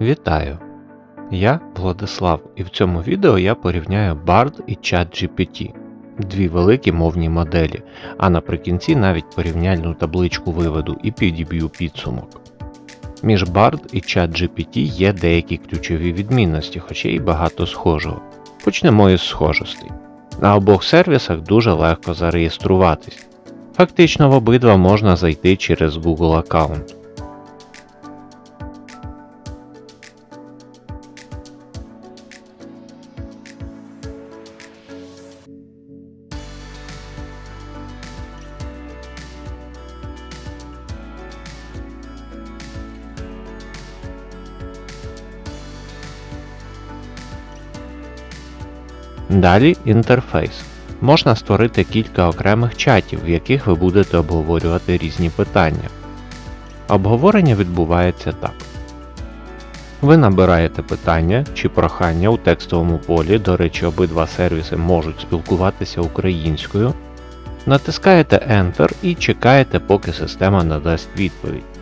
Вітаю! Я Владислав, і в цьому відео я порівняю Bard і ChatGPT, дві великі мовні моделі, а наприкінці навіть порівняльну табличку виведу і підіб'ю підсумок. Між Bard і ChatGPT є деякі ключові відмінності, хоча й багато схожого. Почнемо із схожостей. На обох сервісах дуже легко зареєструватись. Фактично в обидва можна зайти через Google аккаунт. Далі інтерфейс. Можна створити кілька окремих чатів, в яких ви будете обговорювати різні питання. Обговорення відбувається так. Ви набираєте питання чи прохання у текстовому полі, до речі, обидва сервіси можуть спілкуватися українською. Натискаєте Enter і чекаєте, поки система надасть відповідь.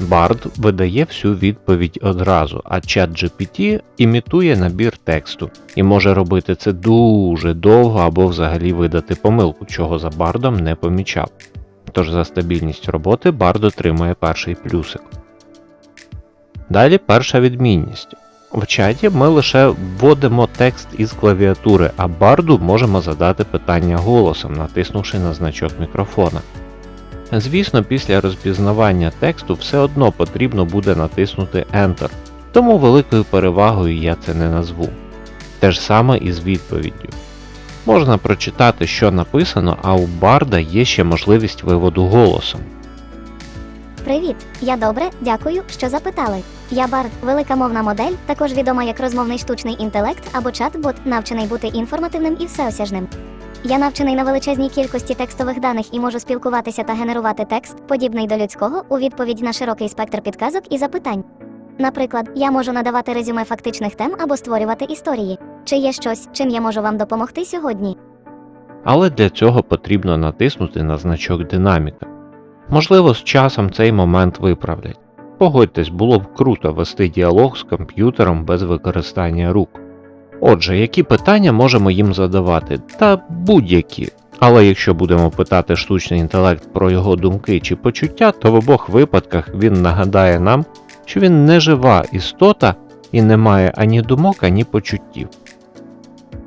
Bard видає всю відповідь одразу, а ChatGPT імітує набір тексту і може робити це дуже довго або взагалі видати помилку, чого за Бардом не помічав. Тож за стабільність роботи Bard отримує перший плюсик. Далі перша відмінність. В чаті ми лише вводимо текст із клавіатури, а барду можемо задати питання голосом, натиснувши на значок мікрофона. Звісно, після розпізнавання тексту все одно потрібно буде натиснути Enter, тому великою перевагою я це не назву. Те ж саме і з відповіддю. Можна прочитати, що написано, а у барда є ще можливість виводу голосом. Привіт, я добре, дякую, що запитали. Я Бард, велика мовна модель, також відома як розмовний штучний інтелект або чат-бот, навчений бути інформативним і всеосяжним. Я навчений на величезній кількості текстових даних і можу спілкуватися та генерувати текст, подібний до людського, у відповідь на широкий спектр підказок і запитань. Наприклад, я можу надавати резюме фактичних тем або створювати історії. Чи є щось, чим я можу вам допомогти сьогодні? Але для цього потрібно натиснути на значок динаміка. Можливо, з часом цей момент виправлять. Погодьтесь, було б круто вести діалог з комп'ютером без використання рук. Отже, які питання можемо їм задавати? Та будь-які. Але якщо будемо питати штучний інтелект про його думки чи почуття, то в обох випадках він нагадає нам, що він не жива істота і не має ані думок, ані почуттів.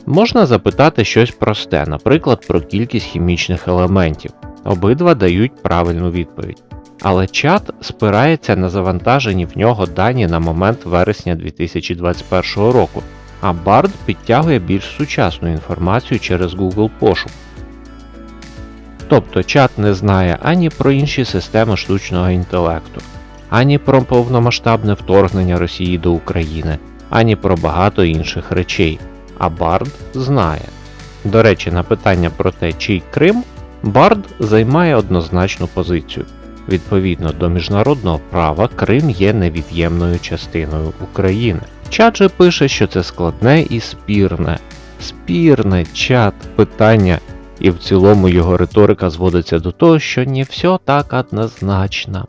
Можна запитати щось просте, наприклад, про кількість хімічних елементів. Обидва дають правильну відповідь. Але чат спирається на завантажені в нього дані на момент вересня 2021 року, а Bard підтягує більш сучасну інформацію через Google пошук. Тобто чат не знає ані про інші системи штучного інтелекту, ані про повномасштабне вторгнення Росії до України, ані про багато інших речей, а Bard знає. До речі, на питання про те, чий Крим, Bard займає однозначну позицію. Відповідно до міжнародного права, Крим є невід'ємною частиною України. Чат же пише, що це складне і спірне. Спірне чат питання, і в цілому його риторика зводиться до того, що не все так однозначно.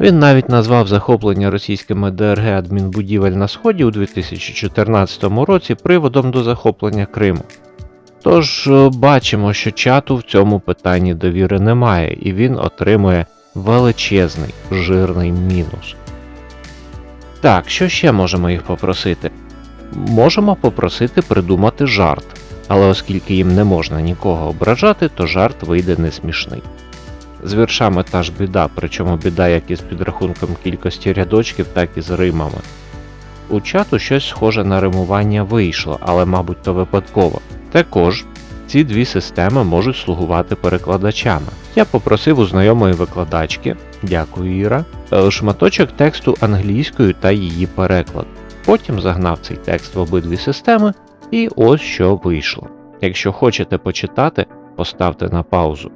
Він навіть назвав захоплення російськими ДРГ адмінбудівель на Сході у 2014 році приводом до захоплення Криму. Тож е, бачимо, що чату в цьому питанні довіри немає, і він отримує величезний жирний мінус. Так, що ще можемо їх попросити? Можемо попросити придумати жарт, але оскільки їм не можна нікого ображати, то жарт вийде не смішний. З віршами та ж біда, причому біда як із підрахунком кількості рядочків, так і з римами. У чату щось схоже на римування вийшло, але, мабуть, то випадково. Також ці дві системи можуть слугувати перекладачами. Я попросив у знайомої викладачки, дякую Іра, е, шматочок тексту англійською та її переклад. Потім загнав цей текст в обидві системи, і ось що вийшло. Якщо хочете почитати, поставте на паузу.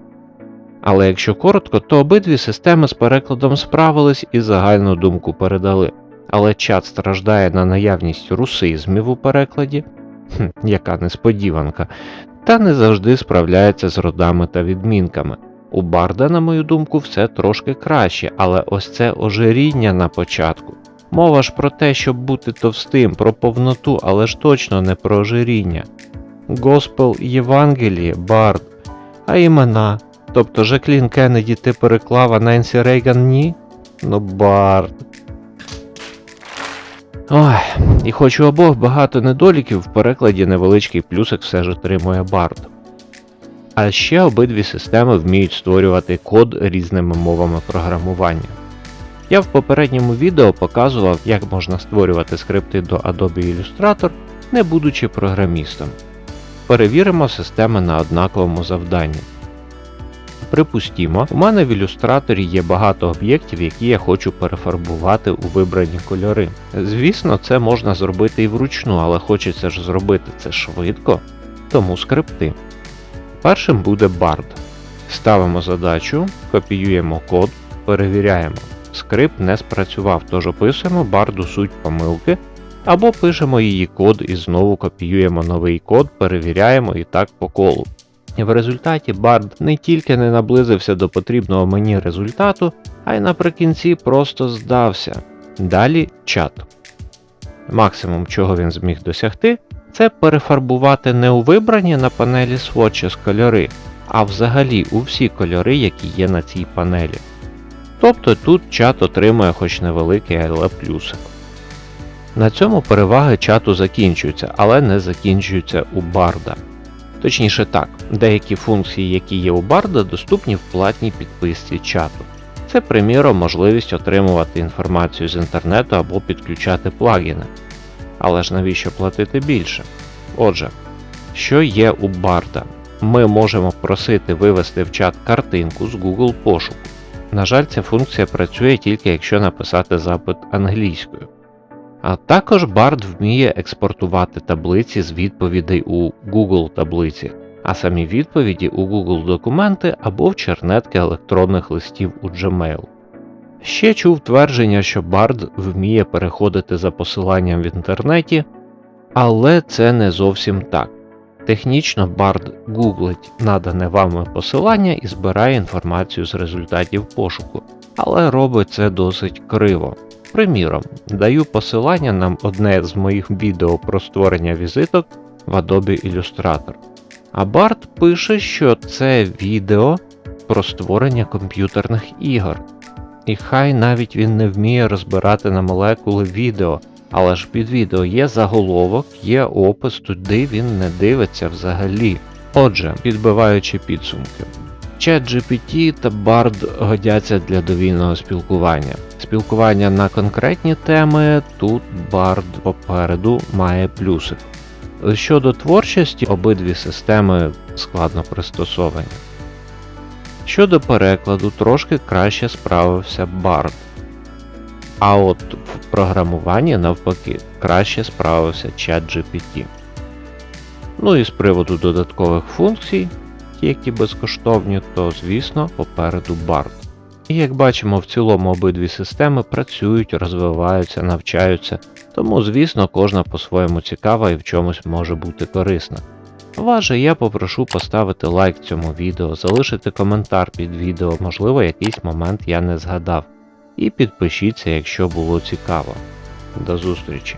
Але якщо коротко, то обидві системи з перекладом справились і загальну думку передали. Але чат страждає на наявність русизмів у перекладі, хм, яка несподіванка, та не завжди справляється з родами та відмінками. У Барда, на мою думку, все трошки краще, але ось це ожиріння на початку. Мова ж про те, щоб бути товстим, про повноту, але ж точно не про ожиріння. Госпел Євангеліє, Бард, а імена. Тобто Жаклін Кеннеді ти переклав, а Ненсі Рейган ні? Ну, Бард. Ой, і хоч у обох багато недоліків, в перекладі невеличкий плюсик все ж отримує Бард. А ще обидві системи вміють створювати код різними мовами програмування. Я в попередньому відео показував, як можна створювати скрипти до Adobe Illustrator, не будучи програмістом. Перевіримо системи на однаковому завданні. Припустімо, у мене в ілюстраторі є багато об'єктів, які я хочу перефарбувати у вибрані кольори. Звісно, це можна зробити і вручну, але хочеться ж зробити це швидко, тому скрипти. Першим буде Bard. Ставимо задачу, копіюємо код, перевіряємо. Скрипт не спрацював, тож описуємо барду суть помилки, або пишемо її код і знову копіюємо новий код, перевіряємо і так по колу. В результаті Bard не тільки не наблизився до потрібного мені результату, а й наприкінці просто здався. Далі чат. Максимум, чого він зміг досягти, це перефарбувати не у вибрані на панелі Swatches кольори, а взагалі у всі кольори, які є на цій панелі. Тобто тут чат отримує хоч невеликий, але плюсик. На цьому переваги чату закінчуються, але не закінчуються у Барда. Точніше так, деякі функції, які є у Барда, доступні в платній підписці чату. Це, приміром, можливість отримувати інформацію з інтернету або підключати плагіни. Але ж навіщо платити більше? Отже, що є у Барда? Ми можемо просити вивести в чат картинку з Google пошуку. На жаль, ця функція працює тільки якщо написати запит англійською. А також Bard вміє експортувати таблиці з відповідей у Google таблиці, а самі відповіді у Google документи або в чернетки електронних листів у Gmail. Ще чув твердження, що Bard вміє переходити за посиланням в інтернеті, але це не зовсім так. Технічно Bard гуглить надане вами посилання і збирає інформацію з результатів пошуку, але робить це досить криво. Приміром, даю посилання на одне з моїх відео про створення візиток в Adobe Illustrator. А Bard пише, що це відео про створення комп'ютерних ігор. І хай навіть він не вміє розбирати на молекули відео, але ж під відео є заголовок, є опис, туди він не дивиться взагалі. Отже, підбиваючи підсумки. ChatGPT та Bard годяться для довільного спілкування. Спілкування на конкретні теми тут Bard попереду має плюси. Щодо творчості, обидві системи складно пристосовані. Щодо перекладу, трошки краще справився Bard. А от в програмуванні, навпаки, краще справився ChatGPT. Ну і з приводу додаткових функцій, які безкоштовні, то звісно попереду Bard. І як бачимо, в цілому обидві системи працюють, розвиваються, навчаються, тому, звісно, кожна по-своєму цікава і в чомусь може бути корисна. Вас я попрошу поставити лайк цьому відео, залишити коментар під відео, можливо, якийсь момент я не згадав. І підпишіться, якщо було цікаво. До зустрічі!